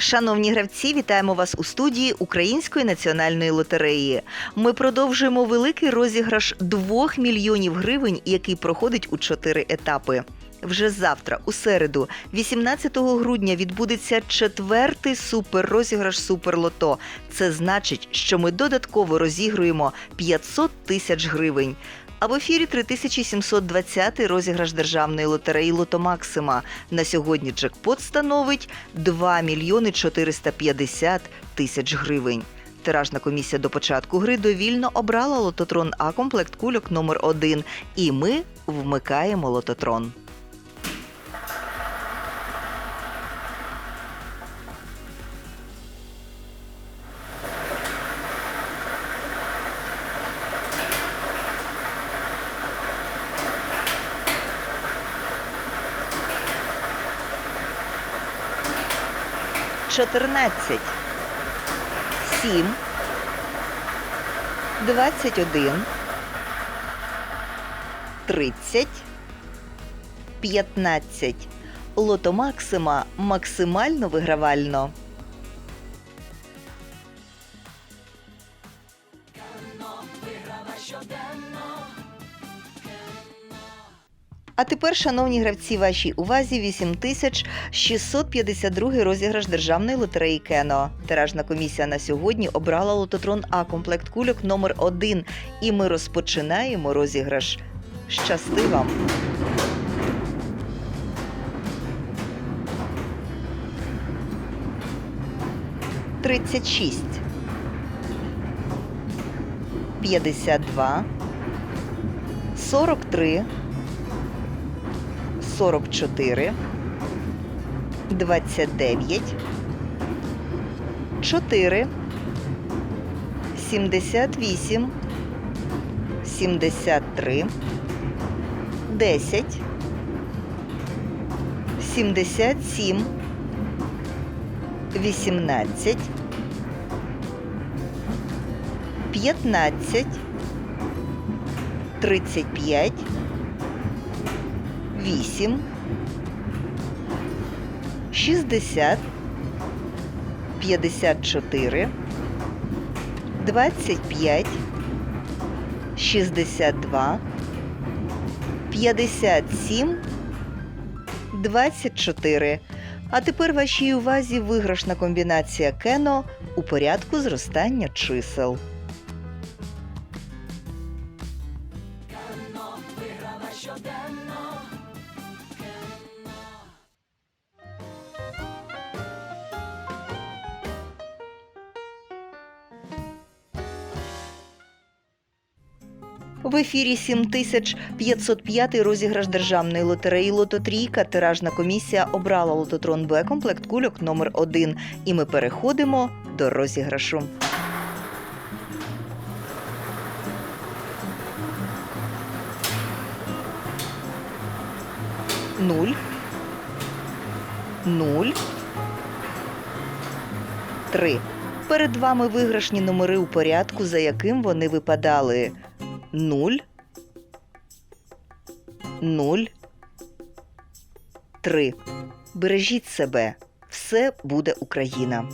Шановні гравці, вітаємо вас у студії Української національної лотереї. Ми продовжуємо великий розіграш 2 мільйонів гривень, який проходить у чотири етапи. Вже завтра, у середу, 18 грудня, відбудеться четвертий суперрозіграш Суперлото. Це значить, що ми додатково розігруємо 500 тисяч гривень. А в ефірі 3720 розіграш державної лотереї Лото Максима. На сьогодні джекпот становить 2 мільйони 450 тисяч гривень. Тиражна комісія до початку гри довільно обрала лототрон А комплект кульок номер 1 І ми вмикаємо лототрон. Чотирнадцять, сім, двадцять один, тридцять, п'ятнадцять. Лото Максима максимально вигравально. А тепер, шановні гравці, вашій увазі 8652 розіграш державної лотереї Кено. Тиражна комісія на сьогодні обрала лототрон А комплект кульок номер 1 І ми розпочинаємо розіграш. Щасти вам! Тридцять шість. П'ятдесят два. Сорок три. 44, 29, 4, 78, 73, 10, 77, 18, 15, 35, 8, 60, 54, 25, 62, 57, 24. А тепер вашій увазі виграшна комбінація Кено у порядку зростання чисел. В ефірі 7505 розіграш державної лотереї Лототрійка. Тиражна комісія обрала лототрон Б комплект кульок номер 1 І ми переходимо до розіграшу. Нуль. Нуль. Три. Перед вами виграшні номери у порядку, за яким вони випадали. 0, 0, 3. Бережіть себе. Все буде Україна.